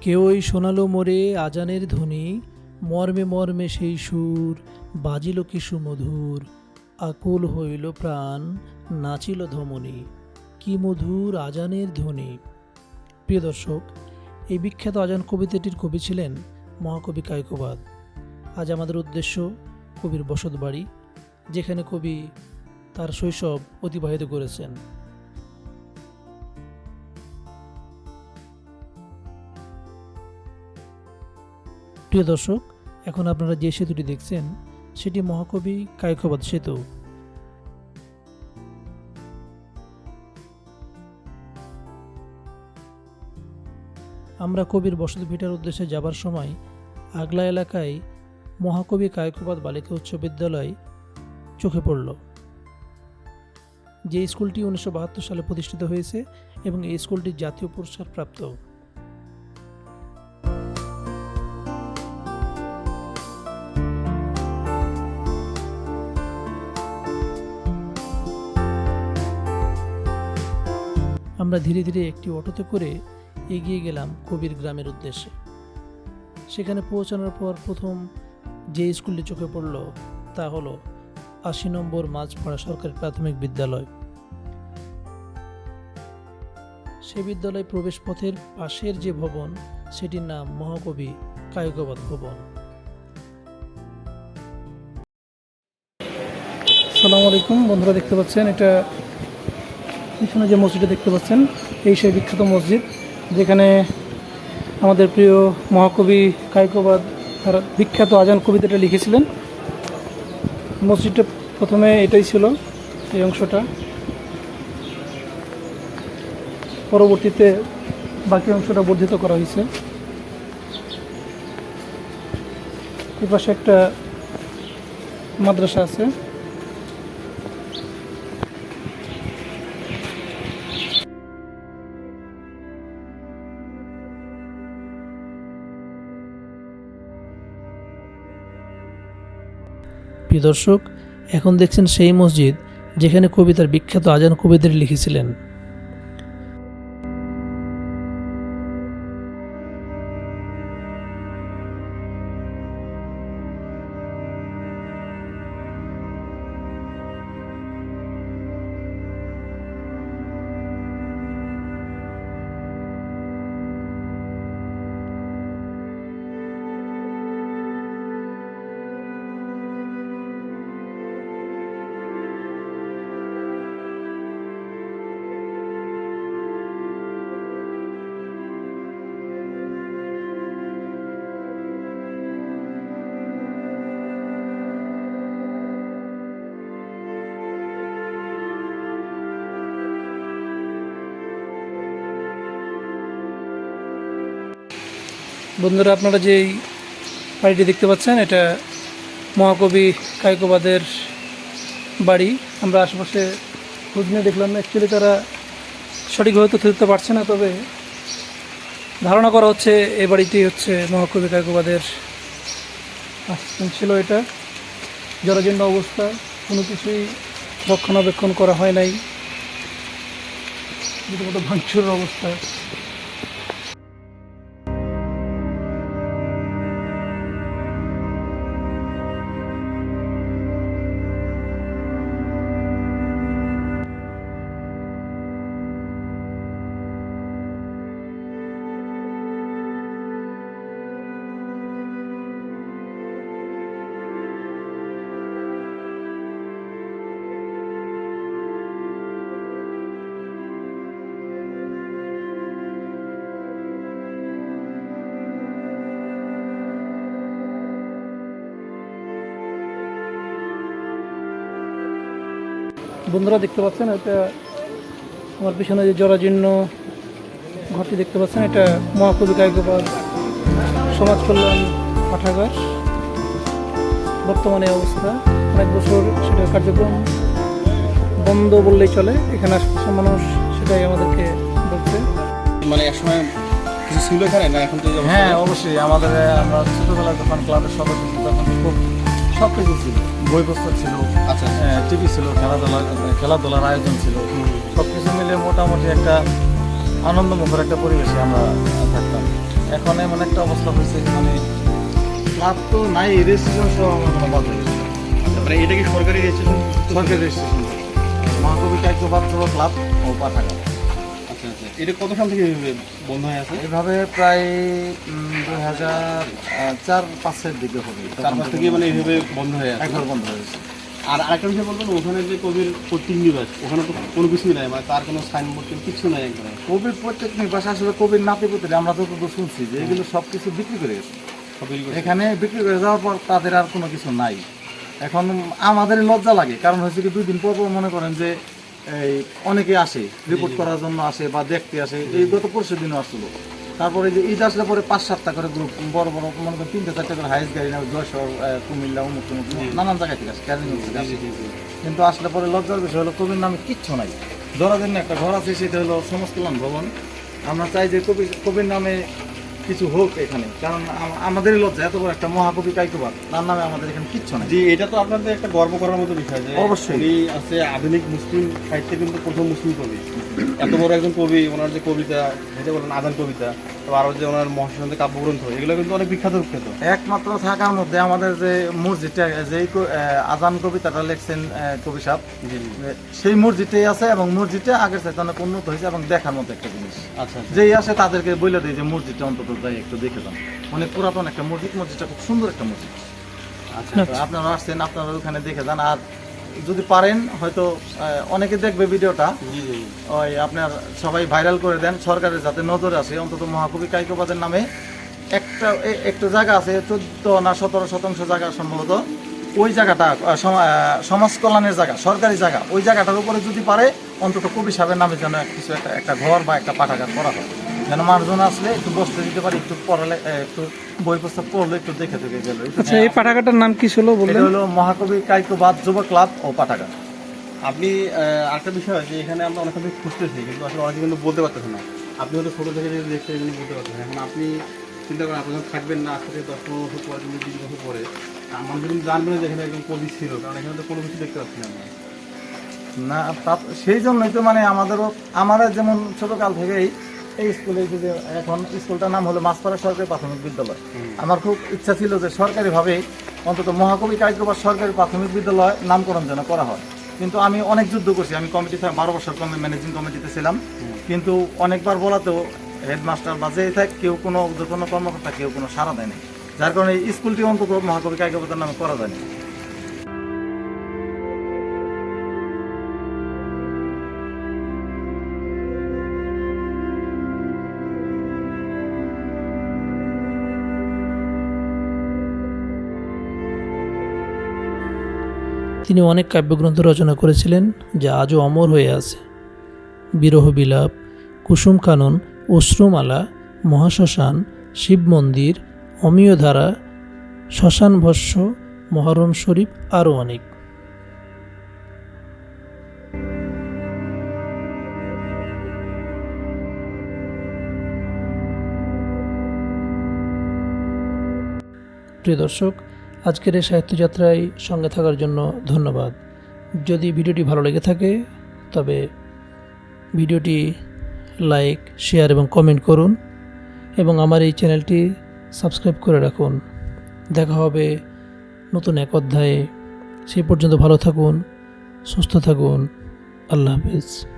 কেউই শোনালো মোরে আজানের ধ্বনি। মর্মে মর্মে সেই সুর, বাজিল কি সুমধুর। আকুল হইল প্রাণ, নাচিল ধমনী। কি মধুর আজানের ধ্বনি। প্রিয় দর্শক, এই বিখ্যাত আজান কবিতাটির কবি ছিলেন মহাকবি কায়কোবাদ। আজ আমাদের উদ্দেশ্য কবির বসত বাড়ি যেখানে কবি তার শৈশব অতিবাহিত করেছেন। প্রিয় দর্শক, এখন আপনারা যে সেতুটি দেখছেন, সেটি মহাকবি কায়কবাদ সেতু। আমরা কবির বসতি ভিটার উদ্দেশ্যে যাবার সময় আগলা এলাকায় মহাকবি কায়কোবাদ বালিকা উচ্চ বিদ্যালয় চোখে পড়ল। যে স্কুলটি উনিশশো বাহাত্তর সালে প্রতিষ্ঠিত হয়েছে এবং এই স্কুলটি জাতীয় পুরস্কার প্রাপ্ত আমরা ধীরে ধীরে একটি অটোতে করে এগিয়ে গেলাম কবির গ্রামের উদ্দেশ্যে। সেখানে পৌঁছানোর পর প্রথম যে স্কুলটি চোখে পড়ল তা হলো আশি নম্বর মাঝপাড়া সরকারি প্রাথমিক বিদ্যালয়। সে বিদ্যালয় প্রবেশ পথের পাশের যে ভবন, সেটির নাম মহাকবি কায়কবাদ ভবন। সালাম আলাইকুম, বন্ধুরা দেখতে পাচ্ছেন, এটা পিছনে যে মসজিদটা দেখতে পাচ্ছেন, এই সেই বিখ্যাত মসজিদ, যেখানে আমাদের প্রিয় মহাকবি কায়কবাদ তার বিখ্যাত আজান কবিতাটা লিখেছিলেন। মসজিদটা প্রথমে এটাই ছিল, এই অংশটা। পরবর্তীতে বাকি অংশটা বর্ধিত করা হয়েছে। এই পাশে একটা মাদ্রাসা আছে। প্রিয় দর্শক এখন দেখছেন সেই মসজিদ যেখানে কবি তার বিখ্যাত আজান কবিদের লিখেছিলেন। বন্ধুরা, আপনারা যে বাড়িটি দেখতে পাচ্ছেন, এটা মহাকবি কায়কোবাদের বাড়ি। আমরা আশেপাশে খোঁজ নিয়ে দেখলাম অ্যাকচুয়ালি তারা সঠিকভাবে তথ্য দিতে পারছে না, তবে ধারণা করা হচ্ছে এ বাড়িটি হচ্ছে মহাকবি কায়কোবাদের ছিল এটা। জরাজীর্ণ অবস্থা, কোনো কিছুই রক্ষণাবেক্ষণ করা হয় নাই। রীতিমতো ভাঙচুরের অবস্থা। বন্ধুরা দেখতে পাচ্ছেন এটা আমার পিছনে যে জরাজীর্ণ ঘরটি দেখতে পাচ্ছেন এটা মহাকবি কায়কোপাল সমাজ কল্যাণ পাঠাগার। বর্তমানে অবস্থা অনেক বছর সেটা কার্যক্রম বন্ধ বললেই চলে এখানে আশেপাশের মানুষ সেটাই আমাদেরকে বলছে। মানে একসময় কিছু ছিল এখানে না এখন তো হ্যাঁ অবশ্যই। আমাদের আমরা ছোটবেলায় যখন ক্লাবের সদস্য তখন খুব সব কিছু ছিল। বই পুস্তক ছিল আচ্ছা টিভি ছিল খেলাধুলা খেলাধুলার আয়োজন ছিল। সব কিছু মিলে মোটামুটি একটা আনন্দমুখর একটা পরিবেশে আমরা থাকতাম। এখন এমন একটা অবস্থা হয়েছে মানে ক্লাব তো নাই রেজিস্ট্রেশন সহ আমার কোনো বন্ধ হয়ে গেছে আচ্ছা এটা কি সরকারি রেজিস্ট্রেশন সরকারি রেজিস্ট্রেশন মহাকবি কাইকবাদ ক্লাব ও পাঠাগার আচ্ছা আচ্ছা এটা কত সাল থেকে বন্ধ হয়ে আছে? এইভাবে প্রায় দুই হাজার চার পাঁচের দিকে হবে চার পাঁচ থেকে মানে এইভাবে বন্ধ হয়ে আছে। একবার বন্ধ হয়েছে আর আরেকটা বিষয় বলবেন ওখানে যে কবির পৈতৃক নিবাস ওখানে তো কোনো কিছুই নাই মানে তার কোনো সাইনবোর্ড কিছু নাই একবারে কবির প্রত্যেক নিবাস আসলে কবির নাতিপুতিরা আমরা যতদূর শুনছি যে এগুলো সব কিছু বিক্রি করে গেছে। এখানে বিক্রি করে যাওয়ার পর তাদের আর কোনো কিছু নাই। এখন আমাদের লজ্জা লাগে কারণ হচ্ছে কি দুই দিন পর পর মনে করেন যে এই অনেকে আসে রিপোর্ট করার জন্য আসে বা দেখতে আসে এই গত পরশু দিনও আসছিল। তারপরে যে ঈদ আসলে পরে পাঁচ সাতটা করে গ্রুপ বড় বড় মনে করেন তিনটে চারটে করে হাইস গাড়ি না যশোর কুমিল্লা তমুক নানান জায়গা থেকে আসে ক্যারিং কিন্তু আসলে পরে লজ্জার বিষয় হলো কবির নামে কিচ্ছু নাই। ধরার জন্য একটা ঘর আছে সেটা হলো সমাজ কল্যাণ ভবন। আমরা চাই যে কবি কবির নামে কিছু হোক এখানে কারণ আমাদের লজ্জা এত বড় একটা মহাকবি কাইকবাদ তার নামে আমাদের এখানে কিচ্ছু নাই জি এটা তো আপনাদের একটা গর্ব করার মতো বিষয় যে অবশ্যই। আছে আধুনিক মুসলিম সাহিত্যে কিন্তু প্রথম মুসলিম কবি এত বড় একজন কবি ওনার যে কবিতা যেটা বলেন আদান কবিতা আরও যে ওনার মহাসন্ত কাব্যগ্রন্থ এগুলো কিন্তু অনেক বিখ্যাত বিখ্যাত। একমাত্র থাকার মধ্যে আমাদের যে মসজিদটা যেই আজান কবিতাটা লিখছেন কবি সাহেব সেই মসজিদটাই আছে এবং মসজিদটা আগের চাইতে অনেক উন্নত হয়েছে এবং দেখার মতো একটা জিনিস। আচ্ছা আচ্ছা। যেই আসে তাদেরকে বলে দিই যে মসজিদটা অন্তত যাই একটু দেখে যান। অনেক পুরাতন একটা মসজিদ মসজিদটা খুব সুন্দর একটা মসজিদ। আচ্ছা। আপনারা আসছেন আপনারা ওখানে দেখে যান। আর যদি পারেন হয়তো অনেকে দেখবে ভিডিওটা। ওই আপনার সবাই ভাইরাল করে দেন সরকারের যাতে নজরে আসে। অন্তত মহাকবি কাইকোবাদের নামে একটা একটা জায়গা আছে চোদ্দ না সতেরো শতাংশ জায়গা সম্ভবত। ওই জায়গাটা সমাজ কল্যাণের জায়গা সরকারি জায়গা। ওই জায়গাটার উপরে যদি পারে অন্তত কবি সাহেবের নামে যেন কিছু একটা একটা ঘর বা একটা পাঠাগার করা হয়। যেন মানুষজন আসলে একটু বসতে দিতে পারে একটু পড়ালে একটু বই পুস্তক পড়লে একটু দেখে দেখে গেল। আচ্ছা এই পাঠাগারটার নাম কি ছিল এটা বললেন হলো মহাকবি কাইকোবাদ যুব ক্লাব ও পাঠাগার। আপনি আরেকটা বিষয় যে এখানে আমরা অনেক কিছু খুঁজতেছি কিন্তু আসলে অনেকে কিন্তু বলতে পারতেছে না। আপনি হয়তো ছোটো থেকে যদি দেখতে কিন্তু বলতে পারতেছেন না। এখন আপনি চিন্তা করেন আপনি থাকবেন না আজ থেকে দশ পনেরো বছর পরে কিন্তু বিশ বছর পরে আমার কিন্তু জানবেন না যে এখানে একজন কবি ছিল কারণ এখানে তো কোনো কিছু দেখতে পাচ্ছি না না সেই জন্যই তো মানে আমাদেরও আমাদের যেমন ছোটকাল থেকেই এই স্কুলে যে এখন স্কুলটার নাম হলো মাছপাড়া সরকারি প্রাথমিক বিদ্যালয়। আমার খুব ইচ্ছা ছিল যে সরকারিভাবে অন্তত মহাকবি কাইকবাদ সরকারি প্রাথমিক বিদ্যালয় নামকরণ যেন করা হয়। কিন্তু আমি অনেক যুদ্ধ করছি আমি কমিটি বারো বছর ম্যানেজিং কমিটিতে ছিলাম। কিন্তু অনেকবার বলাতেও হেডমাস্টার বা যে থাক কেউ কোনো কোনো কর্মকর্তা কেউ কোনো সাড়া দেয়নি। যার কারণে এই স্কুলটি অন্তত মহাকবি কাইকবাদের নামে করা যায়নি। তিনি অনেক কাব্যগ্রন্থ রচনা করেছিলেন, যা আজও অমর হয়ে আছে। বিরহ বিলাপ, কুসুম কানন, অশ্রুমালা, মহাশ্মশান, শিব মন্দির, অমীয় ধারা, শ্মশান ভস্য, মহরম শরীফ আরও অনেক। প্রিয় দর্শক আজকের এই সাহিত্যযাত্রায় সঙ্গে থাকার জন্য ধন্যবাদ। যদি ভিডিওটি ভালো লেগে থাকে, তবে ভিডিওটি লাইক, শেয়ার এবং কমেন্ট করুন এবং আমার এই চ্যানেলটি সাবস্ক্রাইব করে রাখুন। দেখা হবে নতুন এক অধ্যায়ে। সেই পর্যন্ত ভালো থাকুন, সুস্থ থাকুন। আল্লাহ হাফিজ।